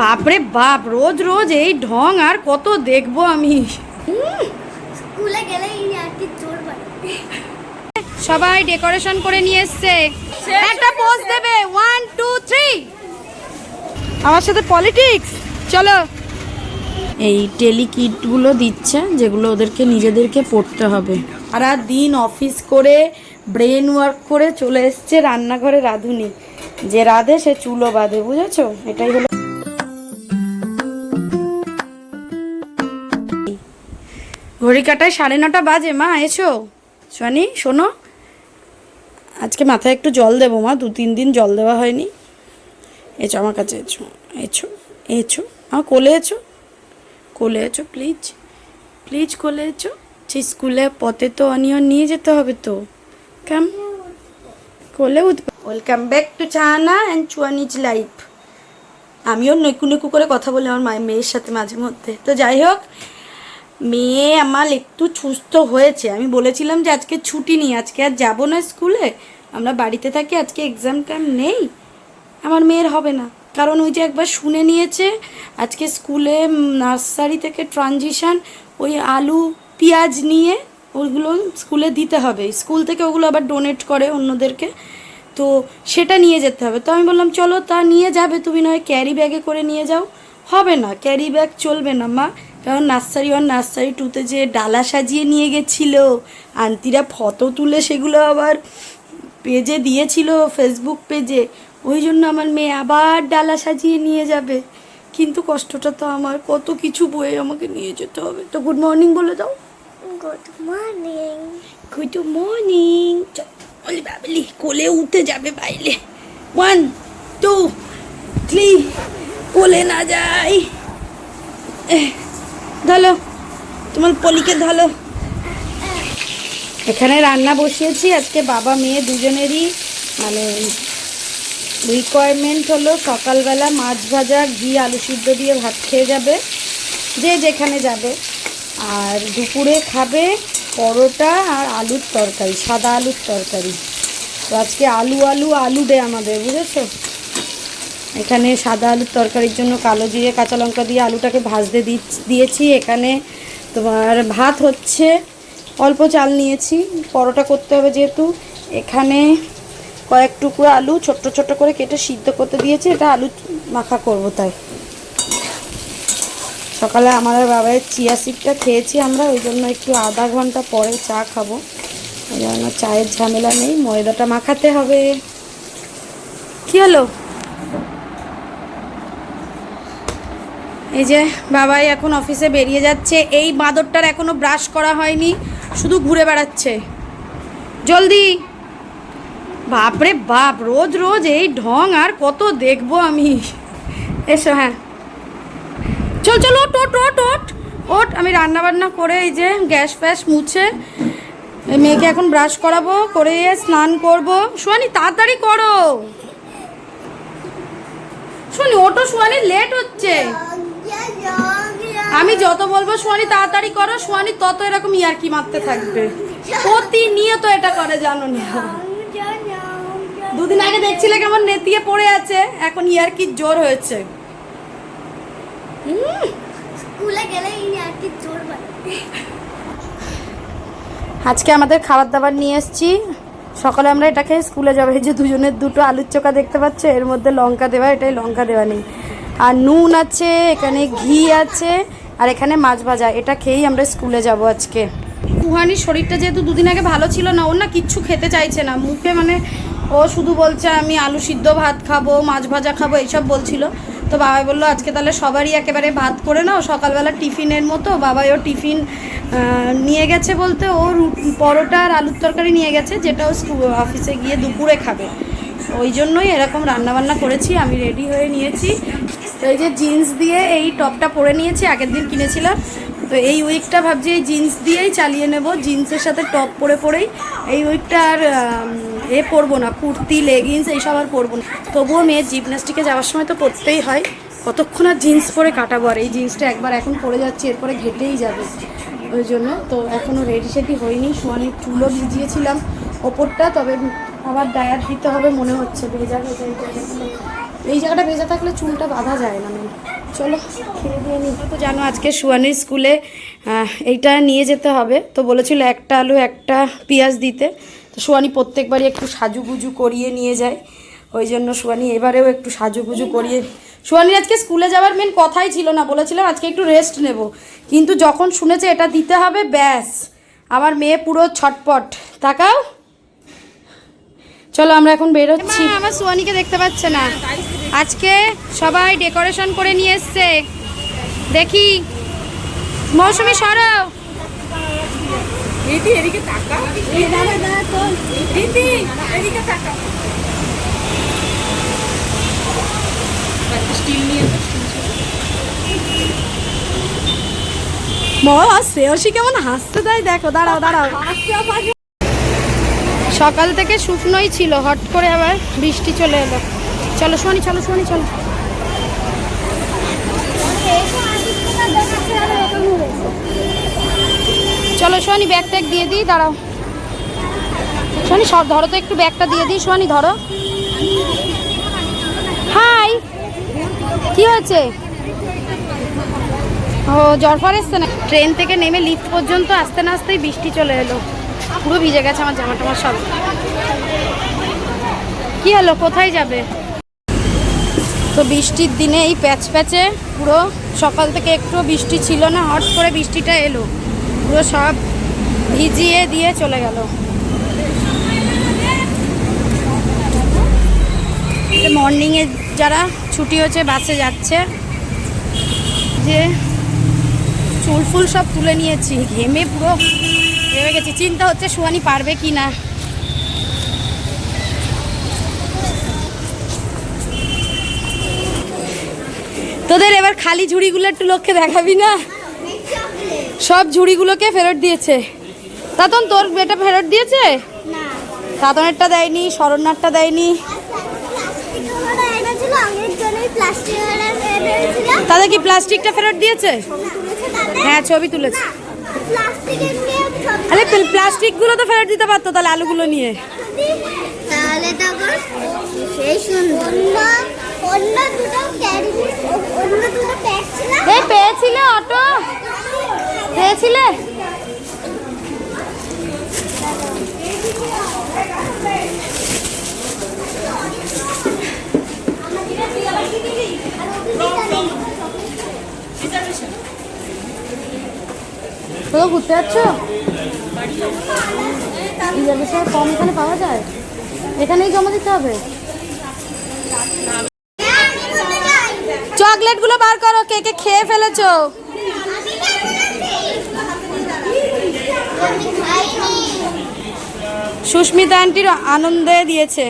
বাপরে বাপ রোজ রোজ এই ঢং আর কত দেখব আমি? স্কুলে গেলে সবাই ডেকোরেশন করে নিয়ে এসছে। একটা পোজ দেবে। ওয়ান টু থ্রি আমার সাথে পলিটিক্স চলো। এই টেলি কিটগুলো দিচ্ছে যেগুলো ওদেরকে নিজেদেরকে পড়তে হবে। সারা দিন অফিস করে ব্রেন ওয়ার্ক করে চলে এসছে রান্নাঘরে রাঁধুনি। যে রাধে সে চুলো বাঁধে বুঝেছ? এটাই হলো ঘড়ি কাটায় সাড়ে নটা বাজে, মা এসো। সোয়ানি, শোনো। আজকে মাথায় একটু জল দেবো, মা। দু তিন দিন জল দেওয়া হয়নি। এছো আমার কাছে এছো এছো এছো আমার কোলে এছো কোলে এছো প্লিজ। প্লিজ কোলে এছো সেই স্কুলে পথে তো অনিয়ন নিয়ে যেতে হবে তো। কাম, কোলে উঠবে welcome back to Chahana and চুয়ানিজ life. আমিও নেকু নেকু করে কথা বলি আমার মায়ের মেয়ের সাথে মাঝে মধ্যে। তো যাই হোক মেয়ে আমার একটু সুস্থ হয়েছে। আমি বলেছিলাম যে আজকে ছুটি নেই, আজকে আর যাব না স্কুলে। আমরা বাড়িতে থাকি, আজকে এক্সাম টাইম নেই। আমার মেয়ের হবে না। কারণ ওই যে একবার শুনে নিয়েছে, আজকে স্কুলে নার্সারি থেকে ট্রানজিশন ওই আলু, পেঁয়াজ নিয়ে ওইগুলো স্কুলে দিতে হবে। স্কুল থেকে ওগুলো আবার ডোনেট করে অন্যদেরকে। তো সেটা নিয়ে যেতে হবে। তো আমি বললাম, চলো তা নিয়ে যাবে, তুমি নয় ক্যারি ব্যাগে করে নিয়ে যাও। হবে না ক্যারি ব্যাগ চলবে না, মা। কারণ নার্সারি ওয়ান নার্সারি টুতে যে ডালা সাজিয়ে নিয়ে গেছিল আন্টিরা ফটো তুলে সেগুলো আবার পেজে দিয়েছিল ফেসবুক পেজে ওই জন্য আমার মেয়ে আবার ডালা সাজিয়ে নিয়ে যাবে। কিন্তু কষ্টটা তো আমার কত কিছু বয়ে আমাকে নিয়ে যেতে হবে। তো গুড মর্নিং বলে দাও। গুড মর্নিং গুড মর্নিং বলি বাবলি কোলে উঠে যাবে বাইলে ওয়ান টু থ্রি কোলে না যাই। ধরো তোমার পলিকে ধরো এখানে রান্না বসিয়েছি, আজকে বাবা মেয়ে দুজনেরই মানে রিকোয়ারমেন্ট হলো সকালবেলা মাছ ভাজা, ঘি, আলু সিদ্ধ দিয়ে ভাত খেয়ে যাবে, যে যেখানে যাবে। আর দুপুরে খাবে পরোটা আর আলুর তরকারি, সাদা আলুর তরকারি। তো আজকে আলু আলু আলু দে আমাদের, বুঝেছ? এখানে সাদা আলুর তরকারির জন্য কালো জিরে, কাঁচা লঙ্কা দিয়ে আলুটাকে ভাজতে দিয়েছি। এখানে তোমার ভাত হচ্ছে, অল্প চাল নিয়েছি, পরোটা করতে হবে যেহেতু। এখানে কয়েক টুকরো আলু ছোট্ট ছোট্ট করে কেটে সিদ্ধ করতে দিয়েছি, এটা আলু মাখা করব তাই। সকালে আমার আর বাবার চিয়া সিডটা খেয়েছি আমরা, ওই জন্য একটু আধা ঘণ্টা পরে চা খাব। ওই জন্য চায়ের ঝামেলা নেই, ময়দাটা মাখাতে হবে। কি হলো? এই যে বাবাই এখন অফিসে বেরিয়ে যাচ্ছে। এই বাঁদরটার এখনও ব্রাশ করা হয়নি, শুধু ঘুরে বেড়াচ্ছে। জলদি! বাপরে বাপ, রোজ রোজ এই ঢং আর কত দেখব আমি। এসো হ্যাঁ। চল চল ওট ওট ওট ওট ওট আমি রান্না বান্না করে এই যে গ্যাস ফ্যাস মুছে মেয়েকে এখন ব্রাশ করাবো, করে স্নান করব। সোয়ানি তাড়াতাড়ি করো। সোয়ানি ওটো সোয়ানি লেট হচ্ছে। আমি যত বলব সোয়ানি তাড়াতাড়ি করো। সোয়ানি তত এরকম ইয়ার্কি মারতে থাকবে। প্রতিনিয়ত এটা করে জানো না। দুদিন আগে দেখছিলে কেমন নেতিয়ে পড়ে আছে? এখন ইয়ার্কির জোর হয়েছে। স্কুলে গেলে জোর আজকে আমাদের খাবার দাবার নিয়ে এসেছি। সকালে আমরা এটা খেয়ে স্কুলে যাব। এই যে দুজনের দুটো আলুর চোখা দেখতে পাচ্ছ? এর মধ্যে লঙ্কা দেওয়া এটাই লঙ্কা দেওয়া নেই। আর নুন আছে, এখানে ঘি আছে, আর এখানে মাছ ভাজা। এটা খেয়েই আমরা স্কুলে যাব আজকে। কুহানির শরীরটা যেহেতু দুদিন আগে ভালো ছিল না, ওর না কিচ্ছু খেতে চাইছে না। মুখে মানে ও শুধু বলছে, আমি আলু সিদ্ধ ভাত খাব, মাছ ভাজা খাব, এইসব বলছিল। তো বাবাই বলল, আজকে তাহলে সবারই একেবারে ভাত করে নাও, সকালবেলা টিফিনের মতো। বাবাই ও টিফিন নিয়ে গেছে বলতে, ও পরোটা আর আলুর তরকারি নিয়ে গেছে, যেটা ও অফিসে গিয়ে দুপুরে খাবে। ওই জন্যই এরকম রান্না বান্না করেছি, আমি রেডি হয়ে নিয়েছি। তো এই যে জিন্স দিয়ে এই টপটা পরে নিয়েছি, আগের দিন কিনেছিলাম। তো এই উইকটা ভাবছি এই জিন্স দিয়েই চালিয়ে নেব। জিন্সের সাথে টপ পরে পরেই এই উইকটা আর এ পরবো না, কুর্তি লেগিংস এইসব আর পরবো না। তবুও মেয়ের জিমনাস্টিকে যাওয়ার সময় তো পরতেই হয়। কতক্ষণ আর জিন্স পরে কাটাবো? আর এই জিন্সটা একবার এখন পরে যাচ্ছে, এরপরে ঘেটেই যাবে। ওই জন্য তো এখনও রেডি সেডি হয়নি। সোয়ানির চুলও ভিজিয়েছিলাম ওপরটা, তবে আবার ডায়ার দিতে হবে মনে হচ্ছে। ভেজা ভেজা। এই জায়গাটা ভেজা থাকলে চুলটা বাঁধা যায় না। চলো, খেয়ে দিয়ে নিই তো জানো আজকে সুয়ানির স্কুলে এইটা নিয়ে যেতে হবে। তো বলেছিল একটা আলু, একটা পেঁয়াজ দিতে। তো সুয়ানি প্রত্যেকবারই একটু সাজুগুজু করিয়ে নিয়ে যায়। ওই জন্য সুয়ানি এবারেও একটু সাজুগুজু করিয়ে সুয়ানির আজকে স্কুলে যাওয়ার মেন কথাই ছিল না। বলেছিলাম আজকে একটু রেস্ট নেব। কিন্তু যখন শুনেছে এটা দিতে হবে, ব্যাস। আমার মেয়ে পুরো ছটপট। তাকাও। চলো আমরা এখন বেরোচ্ছি। আমার সোয়ানিকে দেখতে পাচ্ছে না। আজকে সবাই ডেকোরেশন করে নিয়ে এসছে। দেখি। মৌসুমি মা শ্রেয়সী কেমন হাসতে দেয় দেখো দাঁড়াও দাঁড়াও। সকাল থেকে শুকনোই ছিল, হট করে আবার বৃষ্টি চলে এলো। চলো সোনি চলো সোনি চলো। চলো সোনি ব্যাগ ট্যাগ দিয়ে দিই, দাঁড়াও। শোনি সব ধরো তো, একটু ব্যাগটা দিয়ে দিই সোনি ধরো। হাই কি হয়েছে? ও, জ্বর ফর এসছে না? ট্রেন থেকে নেমে লিফট পর্যন্ত আসতে না আসতেই বৃষ্টি চলে এলো। পুরো ভিজে গেছে আমার জামা টামা সব। কি হলো? কোথায় যাবে? তো বৃষ্টির দিনে এই প্যাচ প্যাচে পুরো সকাল থেকে একটু বৃষ্টি ছিল না, হট করে বৃষ্টিটা এলো। পুরো সব ভিজিয়ে দিয়ে চলে গেল। মর্নিংয়ে যারা ছুটি হচ্ছে, বাসে যাচ্ছে, যে চুল ফুল সব তুলে নিয়েছি, ঘেমে পুরো ভেবে গেছি চিন্তা হচ্ছে সুয়ানি পারবে কি না। তোদের এবার খালি ঝুড়িগুলো একটু লোককে দেখাবি না? সব ঝুড়িগুলোকে ফেরত দিয়েছে। তাতন তোর এটা ফেরত দিয়েছে? তাতনেরটা দেয়নি শরণ্যারটা দেয়নি। তাদের কি প্লাস্টিকটা ফেরত দিয়েছে? হ্যাঁ ছবি তুলেছে। আরে প্লাস্টিকগুলো তো ফেরত দিতে পারতো তাহলে আলুগুলো নিয়ে। তাহলে তখন সেই সুন্দর। অন্য অন্য দুটো ক্যারি অন্য দুটো প্যাক ছিল। এই পেয়েছিলে অটো? পেয়েছিলে? তো ঘুরতে যাচ্ছ? রিজার্ভেশন কম এখানে পাওয়া যায়? এখানেই জমা দিতে হবে? চকলেটগুলো বার করো, কে কে খেয়ে ফেলেছো? সুস্মিতা আন্টির আনন্দে দিয়েছে।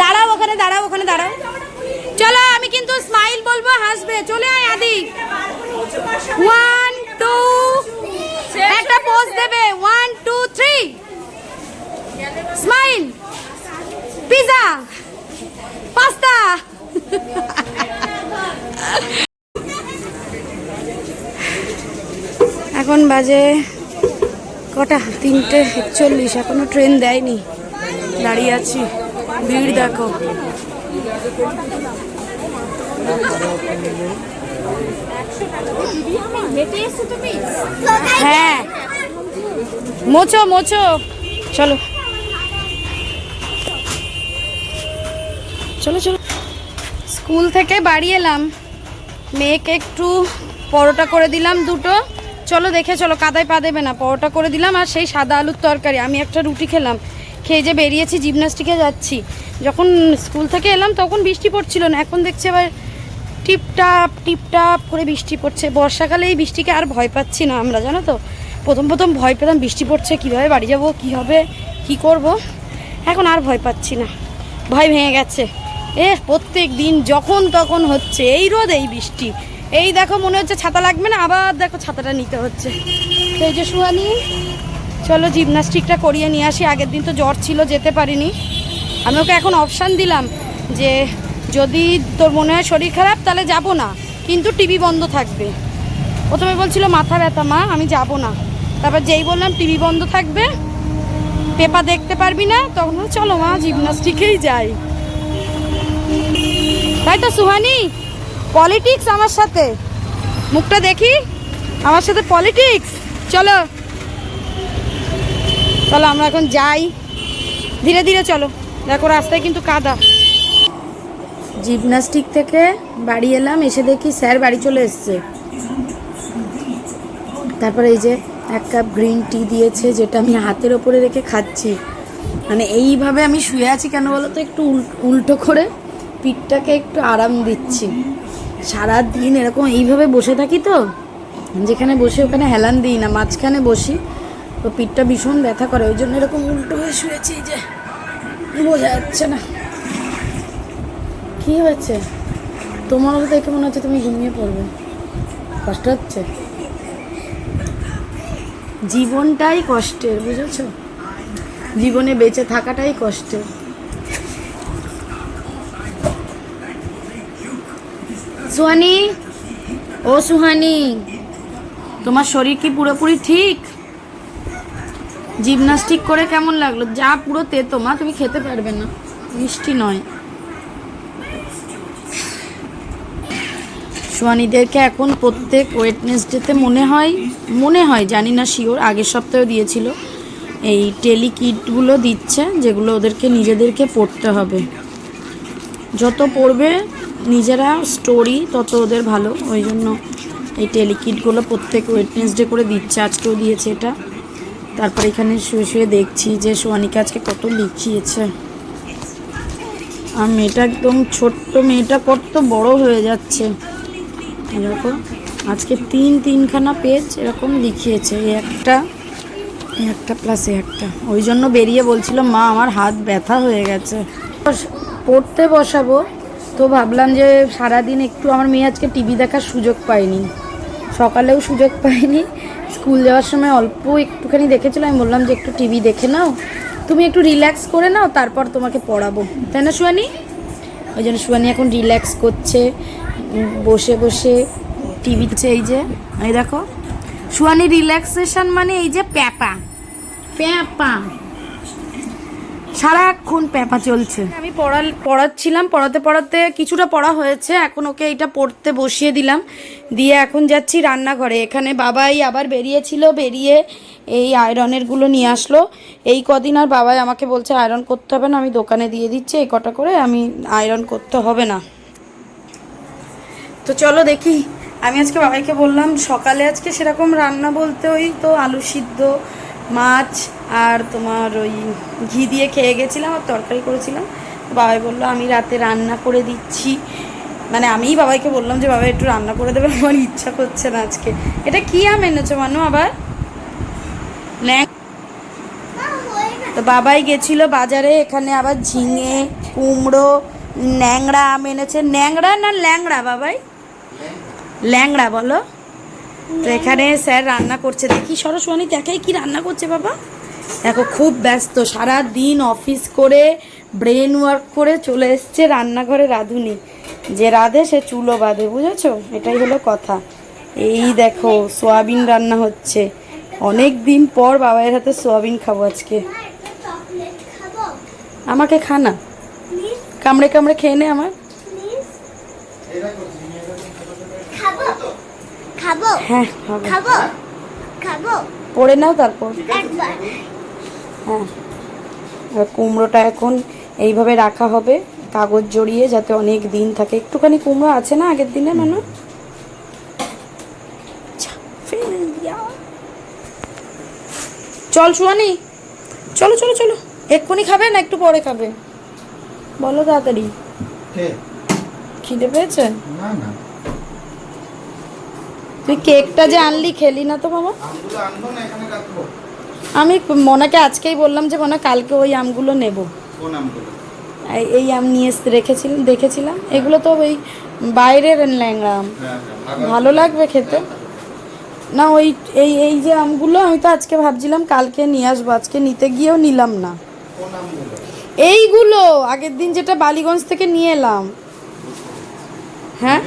দাঁড়াও ওখানে দাঁড়াও ওখানে, দাঁড়াও। চলো, আমি কিন্তু স্মাইল বলব, হাসবে। চলে আয়, আদি। ওয়ান টু একটা পোজ দেবে। One two three smile pizza pasta এখন বাজে কটা? তিনটে একচল্লিশ। এখনও ট্রেন দেয়নি। দাঁড়িয়ে আছি। ভিড় দেখো। হ্যাঁ। মোচো মোচো চলো। চলো চলো। স্কুল থেকে বাড়ি এলাম। মেয়েকে একটু পরোটা করে দিলাম দুটো। চলো, দেখে চলো, কাদায় পা দেবে না। পরোটা করে দিলাম আর সেই সাদা আলুর তরকারি। আমি একটা রুটি খেলাম। খেয়ে যে বেরিয়েছি, জিমনাস্টিকে যাচ্ছি। যখন স্কুল থেকে এলাম, তখন বৃষ্টি পড়ছিল না। এখন দেখছি আবার টিপটাপ টিপটাপ করে বৃষ্টি পড়ছে। বর্ষাকালে এই বৃষ্টিকে আর ভয় পাচ্ছি না আমরা, জানো তো? প্রথম প্রথম ভয় পেতাম বৃষ্টি পড়ছে, কীভাবে বাড়ি যাব, কি হবে, কি করব? এখন আর ভয় পাচ্ছি না। ভয় ভেঙে গেছে। এ প্রত্যেক দিন যখন তখন হচ্ছে, এই রোদ, এই বৃষ্টি। এই দেখো, মনে হচ্ছে ছাতা লাগবে না, আবার দেখো ছাতাটা নিতে হচ্ছে। এই যে সুয়ানি চলো জিমনাস্টিকটা করিয়ে নিয়ে আসি। আগের দিন তো জ্বর ছিল, যেতে পারিনি। আমি ওকে এখন অপশান দিলাম যে যদি তোর মনে হয় শরীর খারাপ, তাহলে যাব না। কিন্তু টিভি বন্ধ থাকবে। প্রথমে বলছিল, মাথা ব্যথা মা, আমি যাব না। তারপর যেই বললাম, টিভি বন্ধ থাকবে পেপার দেখতে পারবি না? তখন চলো মা, জিমনাস্টিকেই যাই। তাই তো সুহানি, পলিটিক্স আমার সাথে। মুখটা দেখি, আমার সাথে পলিটিক্স। চলো। চলো, আমরা এখন যাই। ধীরে ধীরে চলো। দেখো, রাস্তায় কিন্তু কাদা। জিমনাস্টিক থেকে বাড়ি এলাম, এসে দেখি স্যার বাড়ি চলে এসছে। তারপরে এই যে এক কাপ গ্রিন টি দিয়েছে, যেটা আমি হাতের ওপরে রেখে খাচ্ছি। মানে এইভাবে আমি শুয়ে আছি কেন বলো তো? একটু উল- উল্টো করে পিঠটাকে একটু আরাম দিচ্ছি। সারা দিন এরকম এইভাবে বসে থাকি তো, যেখানে বসে ওখানে হেলান দিই না, মাঝখানে বসি। তো পিঠটা ভীষণ ব্যথা করে, ওই জন্য এরকম উল্টো হয়ে শুয়েছি যে বোঝা যাচ্ছে না। কি হয়েছে? তোমারও দেখে মনে হচ্ছে তুমি ঘুমিয়ে পড়বে। কষ্ট হচ্ছে? জীবনটাই কষ্টের, বুঝেছ? জীবনে বেঁচে থাকাটাই কষ্টের। সুহানি, ও সুহানি, তোমার শরীর কি পুরোপুরি ঠিক? জিমনাস্টিক করে কেমন লাগল? যা পুরো তেতো, মা, তুমি খেতে পারবে না। মিষ্টি নয়। সোয়ানিদেরকে এখন প্রত্যেক ওয়েটনেসডেতে মনে হয় মনে হয়, জানি না শিওর আগের সপ্তাহেও দিয়েছিল। এই টেলি কিটগুলো দিচ্ছে, যেগুলো ওদেরকে, নিজেদেরকে পড়তে হবে। যত পড়বে, নিজেরা স্টোরি তত ওদের ভালো। ওই জন্য এই টেলিকিটগুলো প্রত্যেক ওয়েটনেসডে করে দিচ্ছে, আজকেও দিয়েছে এটা। তারপর এখানে শুয়ে শুয়ে দেখছি যে সোয়ানিকে আজকে কত লিখিয়েছে। আর মেয়েটা একদম ছোট্ট, মেয়েটা কত বড় হয়ে যাচ্ছে। এরকম। আজকে তিন, তিনখানা পেজ এরকম লিখিয়েছে একটা একটা প্লাস একটা। ওই জন্য বেরিয়ে বলছিল, মা, আমার হাত ব্যথা হয়ে গেছে। পড়তে বসাবো? তো ভাবলাম যে সারাদিন একটু আমার মেয়ে আজকে টিভি দেখার সুযোগ পায়নি। সকালেও সুযোগ পাইনি স্কুল যাওয়ার সময় অল্প একটুখানি দেখেছিল। আমি বললাম যে, একটু টিভি দেখে নাও। তুমি একটু রিল্যাক্স করে নাও, তারপর তোমাকে পড়াবো। তাই না সুয়ানি ওই জন্য সুয়ানি এখন রিল্যাক্স করছে। বসে বসে টিভিতে এই যে এই দেখো। সুয়ানি রিল্যাক্সেশন মানে এই যে প্যাপা। প্যাপা। সারাক্ষণ প্যাপা চলছে। আমি পড়া পড়াচ্ছিলাম পড়াতে পড়াতে কিছুটা পড়া হয়েছে এখন ওকে এটা পড়তে বসিয়ে দিলাম। দিয়ে এখন যাচ্ছি রান্নাঘরে। এখানে বাবাই আবার বেরিয়েছিল বেরিয়ে এই আয়রনেরগুলো নিয়ে আসলো। এই কদিন আর বাবাই আমাকে বলছে আয়রন করতে হবে না আমি দোকানে দিয়ে দিচ্ছি এই কটা করে আমি আয়রন করতে হবে না। তো চলো দেখি। আমি আজকে বাবাইকে বললাম, সকালে আজকে সেরকম রান্না বলতে ওই তো আলু সিদ্ধ, মাছ আর তোমার ওই ঘি দিয়ে খেয়ে গেছিলাম আর তরকারি করেছিলাম। বাবাই বলল, আমি রাতে রান্না করে দিচ্ছি। মানে আমিই বাবাইকে বললাম যে বাবা একটু রান্না করে দেবে। আমার ইচ্ছা করছে না আজকে। এটা কি আম এনেছো মানু আবার? তো বাবাই গেছিল বাজারে, এখানে আবার ঝিঙে, কুমড়ো, ন্যাংড়া আম এনেছে। ন্যাংড়া না ল্যাংড়া বাবাই? ল্যাংড়া বলো। তো এখানে স্যার রান্না করছে। দেখি সরস্বতী দেখাই কি রান্না করছে বাবা। দেখো খুব ব্যস্ত। সারা দিন অফিস করে ব্রেন ওয়ার্ক করে চলে এসছে রান্নাঘরে রাঁধুনি। যে রাঁধে সে চুলো বাঁধে বুঝেছ? এটাই হলো কথা। এই দেখো সোয়াবিন রান্না হচ্ছে। অনেক দিন পর বাবাইয়ের হাতে সোয়াবিন খাব আজকে। আমাকে খানা কামড়ে কামড়ে খেয়ে নে আমার খাব? হ্যাঁ খাব? খাব? পড়ে নাও তারপর। একবার। হ্যাঁ। আর কুমড়োটা এখন এইভাবে রাখা হবে কাগজ জড়িয়ে যাতে অনেক দিন থাকে। একটুখানি কুমড়ো আছে না আগের দিনে মানে চল সুয়ানি চলো চলো চলো। এক্ষুনি খাবে না একটু পরে খাবে? বলো তাড়াতাড়ি। খিদে পেয়েছে? না না। তুই কেকটা যে আনলি খেলি না তো বাবা। আমি মনাকে আজকেই বললাম যে মনে কালকে ওই আমগুলো নেব। এই- আম নিয়ে এসে রেখেছিলাম দেখেছিলাম। এগুলো তো ওই বাইরের ল্যাংড়া আম। হ্যাঁ হ্যাঁ ভালো লাগবে। খেতে। না ওই এই এই যে আমগুলো আমি তো আজকে ভাবছিলাম কালকে নিয়ে আসব। আজকে নিতে গিয়েও নিলাম না। এইগুলো আগের দিন যেটা বালিগঞ্জ থেকে নিয়ে এলাম। হ্যাঁ?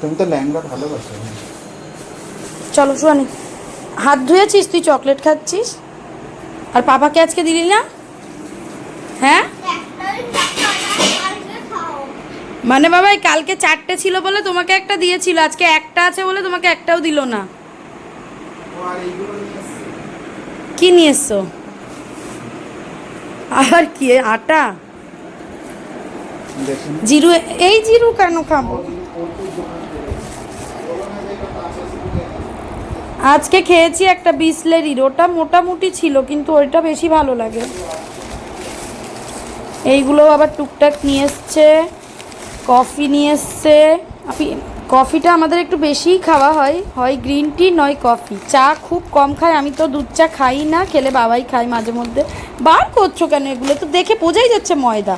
তুমি তো ল্যাংড়া ভালোবাসো। চলো সোয়ানি হাত ধুয়েছিস তুই চকলেট খাচ্ছিস? আর পাপাকে আজকে দিলি না? হ্যাঁ? মানে বাবা এই কালকে চারটে ছিল বলে তোমাকে একটা দিয়েছিল আজকে একটা আছে বলে তোমাকে একটাও দিল না। কি নিয়ে এসছো? আবার কি আটা? জিরু এই জিরু কেন খাব? আজকে খেয়েছি একটা বিসলেরির ওটা মোটামুটি ছিল কিন্তু ওইটা বেশি ভালো লাগে। এইগুলো আবার টুকটাক নিয়ে এসছে কফি নিয়ে এসছে। কফিটা আমাদের একটু বেশিই খাওয়া হয় হয় গ্রিন টি নয় কফি। চা খুব কম খাই আমি তো দুধ চা খাই না খেলে বাবাই খায় মাঝে মধ্যে। বার করছ কেন এগুলো? তো দেখে বোঝাই যাচ্ছে ময়দা।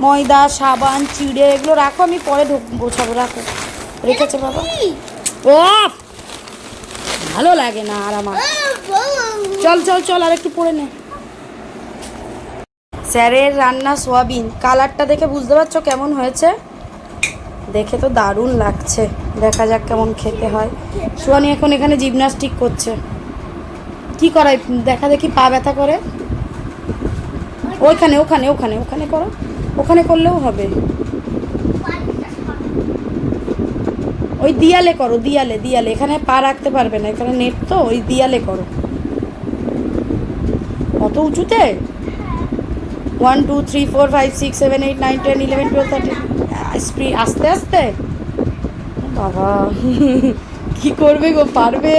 ময়দা সাবান চিড়ে এগুলো রাখো আমি পরে ঢোক- গোছাবো রাখো। রেখেছে বাবা। ও ভালো লাগে না আর আমার। চল চল চল, আর একটু পরে নে। স্যারের রান্না সোয়াবিন। কালারটা দেখে বুঝতে পারছ কেমন হয়েছে? দেখে তো দারুণ লাগছে। দেখা যাক কেমন খেতে হয়। সোয়ানি এখন এখানে জিমনাস্টিক করছে। কি করাই? দেখা দেখি পা ব্যথা করে। ওইখানে, ওখানে ওখানে ওখানে করো। ওখানে করলেও হবে। ওই দিয়ালে করো, দিয়ালে দিয়ালে। এখানে পা রাখতে পারবে না, এখানে নেট তো, ওই দিয়ালে করো। অত উঁচুতে? One two three four five six seven eight nine ten eleven twelve thirteen স্প্রি, আস্তে আস্তে। বাবা, কি করবে গো, পারবে?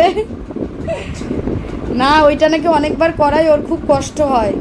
না, ওইটা নাকি অনেকবার করাই ওর খুব কষ্ট হয়।